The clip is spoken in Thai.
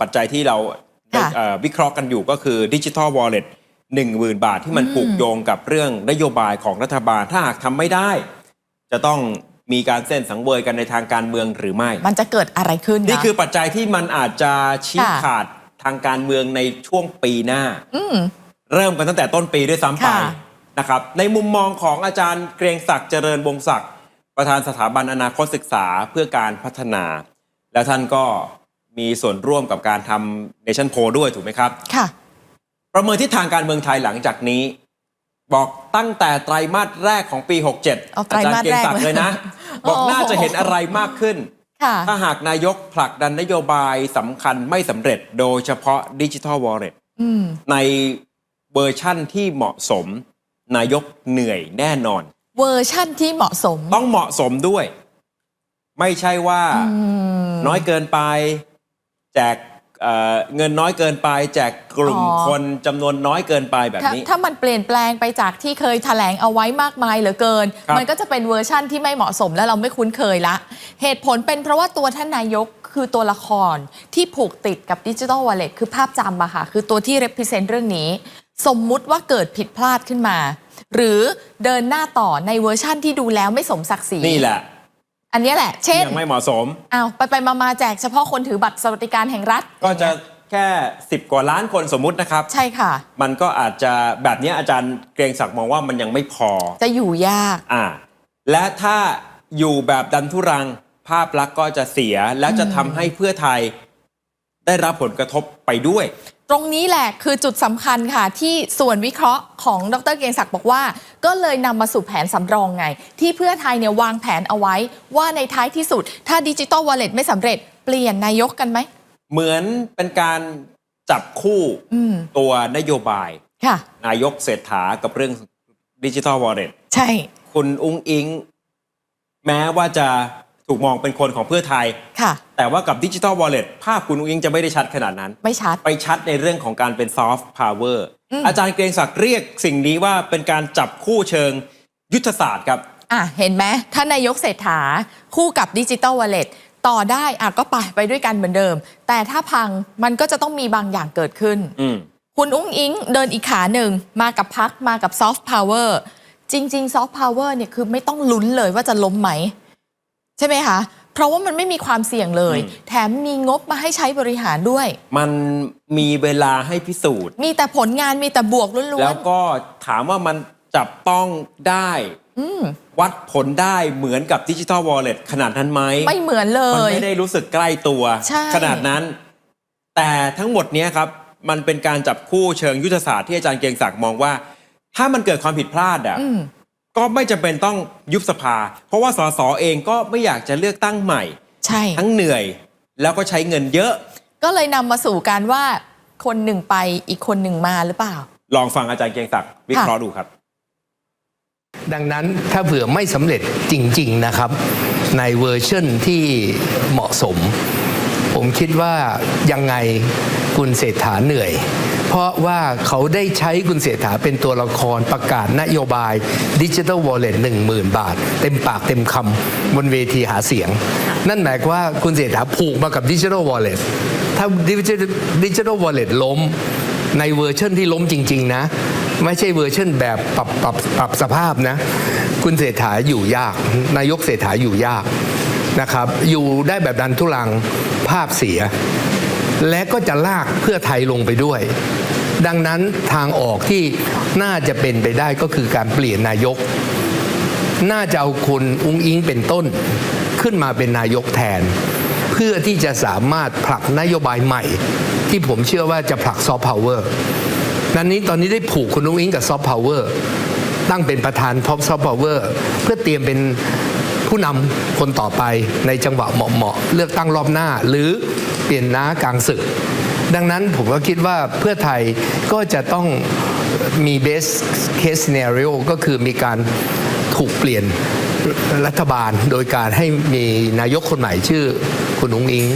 ปัจจัยที่เราค่ะเอ่อวิเคราะห์กันอยู่ก็คือดิจิทัลวอลเล็ตหนึ่งหมื่นบาทที่มันผูกโยงกับเรื่องนโยบายของรัฐบาลถ้าหากทำไม่ได้ จะต้องมีการเส้นสังเวยกันในทางการเมืองหรือไม่ มันจะเกิดอะไรขึ้นนะ นี่คือปัจจัยที่มันอาจจะชี้ค่ะ ขาดทางการเมืองในช่วงปีหน้าอืมเริ่มกันตั้งแต่ต้นปีด้วยซ้ำไปค่ะนะครับ ในมุมมองของอาจารย์เกรียงศักดิ์เจริญวงศักดิ์ประธานสถาบันอนาคตศึกษาเพื่อการพัฒนา แล้วท่านก็ มีส่วนร่วมกับการทำเนชั่นโพด้วยถูกไหมครับ ค่ะ ประเมินทิศทางการเมืองไทยหลังจากนี้ บอกตั้งแต่ไตรมาสแรกของปี 67 เอาไตรอาจารมาสย์เกรียงศักดิ์แรกเลยนะโอ้บอกน่าจะเห็นอะไรมากขึ้น ค่ะ ถ้าหากนายกผลักดันนโยบายสำคัญไม่สำเร็จโดยเฉพาะดิจิทัลวอลเล็ตอืม ในเวอร์ชั่นที่เหมาะสม นายกเหนื่อยแน่นอน เวอร์ชั่นที่เหมาะสมต้องเหมาะสมด้วย ไม่ใช่ว่า อืม น้อยเกินไป แจกเอ่อเงินน้อยเกินไป แจกกลุ่มอ๋อ คนจำนวนน้อยเกินไปแบบถ้านี้ ถ้ามันเปลี่ยนแปลงไปจากที่เคยแถลงเอาไว้มากมายเหลือเกิน ครับมันก็จะเป็นเวอร์ชั่นที่ไม่เหมาะสมและเราไม่คุ้นเคยละ เหตุผลเป็นเพราะว่าตัวท่านนายกคือตัวละครที่ผูกติดกับดิจิทัลวอลเล็ตคือภาพจำอะค่ะ คือตัวที่ represent เรื่องนี้ สมมุติว่าเกิดผิดพลาดขึ้นมา หรือเดินหน้าต่อในเวอร์ชั่นที่ดูแล้วไม่สมศักดิ์ศรีนี่แหละ อันเนี้ยแหละ เช่นยังไม่เหมาะสม อ้าวไปไปมามาแจกเฉพาะคนถือบัตรสวัสดิการแห่งรัฐ ก็จะแค่ 10 กว่าล้านคนสมมุตินะครับ ใช่ค่ะ มันก็อาจจะแบบนี้อาจารย์เกรียงศักดิ์มองว่ามันยังไม่พอ จะอยู่ยากอ่าและถ้าอยู่แบบดันทุรัง ภาพลักษณ์ก็จะเสียและจะทำให้เพื่อไทยได้รับผลกระทบไปด้วย ตรงนี้แหละคือจุดสำคัญค่ะที่ส่วนวิเคราะห์ของดรเกรียงศักดิ์บอกว่า ก็เลยนำมาสู่แผนสำรองไง ที่เพื่อไทยเนี่ยวางแผนเอาไว้ ว่าในท้ายที่สุด ถ้าดิจิตอลวอลเล็ตไม่สำเร็จ เปลี่ยนนายกกันไหม เหมือนเป็นการจับคู่อืม ตัวนโยบาย ค่ะ นายกเศรษฐากับเรื่องดิจิทัลวอลเล็ตใช่ คุณอุ้งอิง แม้ว่าจะ ถูกมองเป็นคนของเพื่อไทย ค่ะ แต่ว่ากับดิจิทัลวอลเล็ตภาพคุณอุ้งอิงจะไม่ได้ชัดขนาดนั้น ไม่ชัด ไปชัดในเรื่องของการเป็นซอฟต์พาวเวอร์อืมอาจารย์เกรียงศักดิ์เรียกสิ่งนี้ว่าเป็นการจับคู่เชิงยุทธศาสตร์ครับ อะ เห็นไหมถ้านายกเศรษฐา คู่กับดิจิตอลวอลเล็ตต่อได้อะก็ไปไปด้วยกันเหมือนเดิม แต่ถ้าพังมันก็จะต้องมีบางอย่างเกิดขึ้นอืมคุณอุ้งอิงเดินอีกขาหนึ่งมากับพักมากับซอฟต์พาวเวอร์จริงๆซอฟต์พาวเวอร์เนี่ยคือไม่ต้องลุ้นเลยว่าจะล้มไหม ใช่ไหมคะ เพราะว่ามันไม่มีความเสี่ยงเลยอืมแถมมีงบมาให้ใช้บริหารด้วย มันมีเวลาให้พิสูจน์ มีแต่ผลงานมีแต่บวกล้แล้ววนก็ถามว่ามันจับต้องได้ๆอืมวัดผลได้เหมือนกับดิจิทัลวอลเล็ตขนาดนั้นไหมไม่เหมือนเลมันยไม่ได้รู้สึกใกล้ตัวใช่ขนาดนั้น แต่ทั้งหมดเนี้ยครับ มันเป็นการจับคู่เชิงยุทธศาสตร์ที่อาจารย์เกรียงศักดิ์มองว่า ถ้ามันเกิดความผิดพลาดอะอืม ก็ไม่จำเป็นต้องยุบสภา เพราะว่าสสเองก็ไม่อยากจะเลือกตั้งใหม่ ใช่ ทั้งเหนื่อยแล้วก็ใช้เงินเยอะ ก็เลยนำมาสู่การว่าคนหนึ่งไปอีกคนหนึ่งมาหรือเปล่า ลองฟังอาจารย์เกรียงศักดิ์วิเคราะห์ดูครับ ดังนั้นถ้าเผื่อไม่สำเร็จจริง ๆนะครับ ในเวอร์ชันที่เหมาะสม ผมคิดว่ายังไงคุณเศรษฐาเหนื่อย เพราะว่าเขาได้ใช้คุณเศรษฐาเป็นตัวละครประกาศนโยบายดิจิ t a l วอลเล็ตหนึ่งหมื่นบาท เต็มปากเต็มคำบนเวทีหาเสียง นั่นหมายความว่าคุณเศรษฐาผูกมากับดิจิ t a l วอลเล็ตถ้าดิจิ t a l วอลเล็ตล้มในเวอร์ชันที่ล้มจริง ๆ นะ ไม่ใช่เวอร์ชันแบบปรับปรับปรับสภาพนะ คุณเศรษฐาอยู่ยาก นายกเศรษฐาอยู่ยากนะครับ อยู่ได้แบบดันทุลังภาพเสีย และก็จะลากเพื่อไทยลงไปด้วย ดังนั้นทางออกที่น่าจะเป็นไปได้ก็คือการเปลี่ยนนายก น่าจะเอาคุณอุ้งอิงเป็นต้นขึ้นมาเป็นนายกแทน เพื่อที่จะสามารถผลักนโยบายใหม่ ที่ผมเชื่อว่าจะผลักซอฟต์พาวเวอร์นั้นนี้ตอนนี้ได้ผูกคุณอุ้งอิงกับซอฟต์พาวเวอร์ตั้งเป็นประธานท็อปซอฟต์พาวเวอร์เพื่อเตรียมเป็น ผู้นำคนต่อไปในจังหวะเหมาะๆเลือกตั้งรอบหน้า หรือเปลี่ยนน้ากลางศึก ดังนั้นผมก็คิดว่าเพื่อไทยก็จะต้องมี best case scenario ก็คือมีการถูกเปลี่ยนรัฐบาลโดยการให้มีนายกคนใหม่ชื่อคุณนุ้งอิง